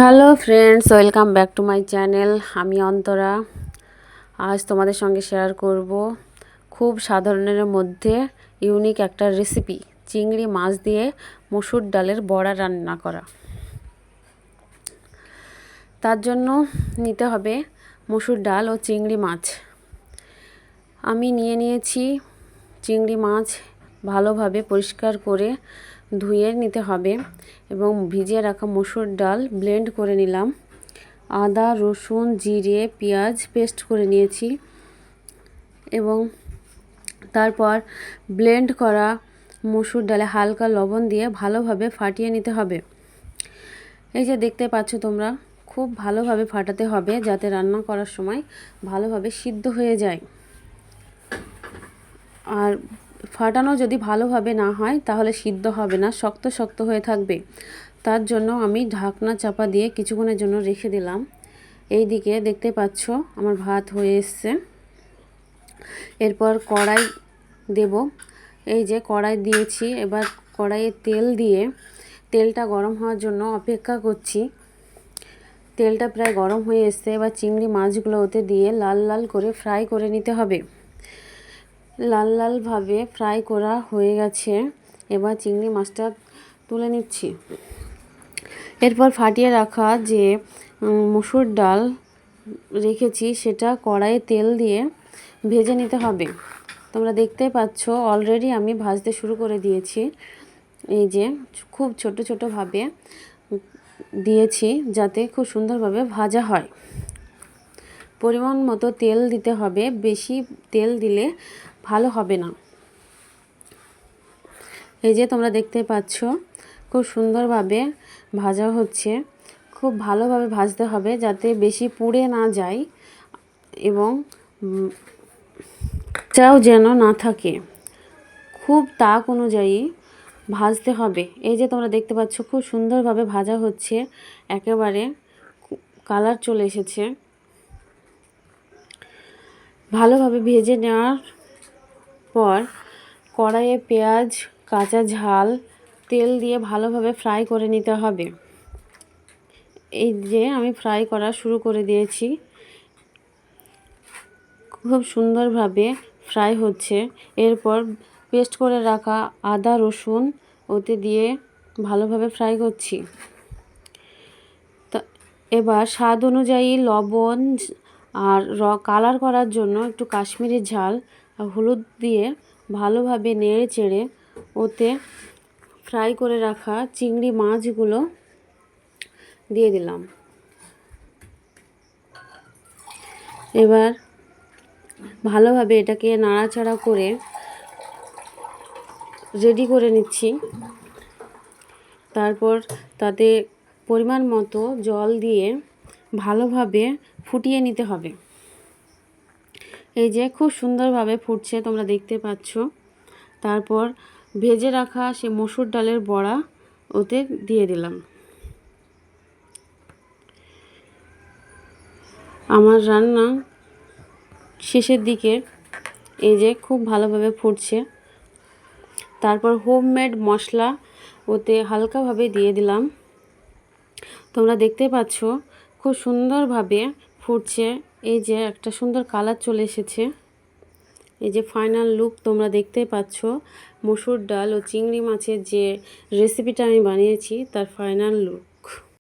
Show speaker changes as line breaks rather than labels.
Hello friends welcome back to my channel আমি অন্তরা। আজ তোমাদের সঙ্গে শেয়ার করব খুব সাধারণের মধ্যে ইউনিক একটা রেসিপি চিংড়ি মাছ দিয়ে মসুর ডালের বড়া রান্না করা। তার জন্য নিতে হবে মসুর ডাল ও চিংড়ি মাছ। আমি নিয়ে নিয়েছি চিংড়ি মাছ ভালোভাবে পরিষ্কার করে ধুয়ে নিতে হবে এবং ভিজিয়ে রাখা মসুর ডাল ব্লেন্ড করে নিলাম। আদা, রসুন, জিরে, পেঁয়াজ পেস্ট করে নিয়েছি এবং তারপর ব্লেন্ড করা মসুর ডালে হালকা লবণ দিয়ে ভালোভাবে ফাটিয়ে নিতে হবে। এই যে দেখতে পাচ্ছ তোমরা, খুব ভালোভাবে ফাটাতে হবে যাতে রান্না করার সময় ভালোভাবে সিদ্ধ হয়ে যায়। আর ফাটানো যদি ভালোভাবে না হয়, তাহলে সিদ্ধ হবে না, শক্ত শক্ত হয়ে থাকবে। তার জন্য আমি ঢাকনা চাপা দিয়ে কিছুক্ষণের জন্য রেখে দিলাম। এই দিকে দেখতে পাচ্ছ, আমার ভাত হয়ে এসছে। এরপর কড়াই দেব। এই যে কড়াই দিয়েছি, এবার কড়াইয়ে তেল দিয়ে, তেলটা গরম হওয়ার জন্য অপেক্ষা করছি। তেলটা প্রায় গরম হয়ে এসছে, এবার চিংড়ি মাছগুলো ওতে দিয়ে লাল লাল করে ফ্রাই করে নিতে হবে। লাল লালভাবে ফ্রাই করা হয়ে গেছে। এবার চিংড়ি মাছটা তুলে নিচ্ছি। এরপর ফাটিয়ে রাখা যে মুসুর ডাল রেখেছি, সেটা কড়াইয়ে তেল দিয়ে ভেজে নিতে হবে। তোমরা দেখতে পাচ্ছ অলরেডি আমি ভাজতে শুরু করে দিয়েছি। এই যে, খুব ছোট ছোটোভাবে দিয়েছি, যাতে খুব সুন্দরভাবে ভাজা হয়। পরিমাণ মতো তেল দিতে হবে। বেশি তেল দিলে ভালো হবে না। এই যে তোমরা দেখতে পাচ্ছ, খুব সুন্দরভাবে ভাজা হচ্ছে। খুব ভালোভাবে ভাজতে হবে যাতে বেশি পুড়ে না যায় এবং চাও যেন না থাকে। খুব তাক অনুযায়ী ভাজতে হবে। এই যে তোমরা দেখতে পাচ্ছ, খুব সুন্দরভাবে ভাজা হচ্ছে। একেবারে কালার চলে এসেছে। ভালোভাবে ভেজে নেওয়ার পর কড়াইয়ে পেঁয়াজ, কাঁচা ঝাল, তেল দিয়ে ভালোভাবে ফ্রাই করে নিতে হবে। এই যে আমি ফ্রাই করা শুরু করে দিয়েছি। খুব সুন্দরভাবে ফ্রাই হচ্ছে। এরপর পেস্ট করে রাখা আদা, রসুন, ওতে দিয়ে ভালোভাবে ফ্রাই করছি। এবার স্বাদ অনুযায়ী লবণ আর র কালার করার জন্য একটু কাশ্মীরি ঝাল হলুদ দিয়ে ভালোভাবে নেড়ে চেড়ে ওতে ফ্রাই করে রাখা চিংড়ি মাছগুলো দিয়ে দিলাম। এবার ভালোভাবে এটাকে নাড়াচাড়া করে রেডি করে নিচ্ছি। তারপর তাতে পরিমাণ মতো জল দিয়ে ভালোভাবে ফুটিয়ে নিতে হবে। এই যে খুব সুন্দরভাবে ফুটছে, তোমরা দেখতে পাচ্ছ। তারপর ভেজে রাখা সে মসুর ডালের বড়া ওতে দিয়ে দিলাম। আমার রান্না শেষের দিকে এই যে খুব ভালোভাবে ফুটছে। তারপর হোমমেড মশলা ওতে হালকাভাবে দিয়ে দিলাম। তোমরা দেখতে পাচ্ছ খুব সুন্দরভাবে ফুটছে। এই যে একটা সুন্দর কালার চলে এসেছে। এই যে ফাইনাল লুক তোমরা দেখতে পাচ্ছ। মসুর ডাল ও চিংড়ি মাছের যে রেসিপিটা আমি বানিয়েছি, তার ফাইনাল লুক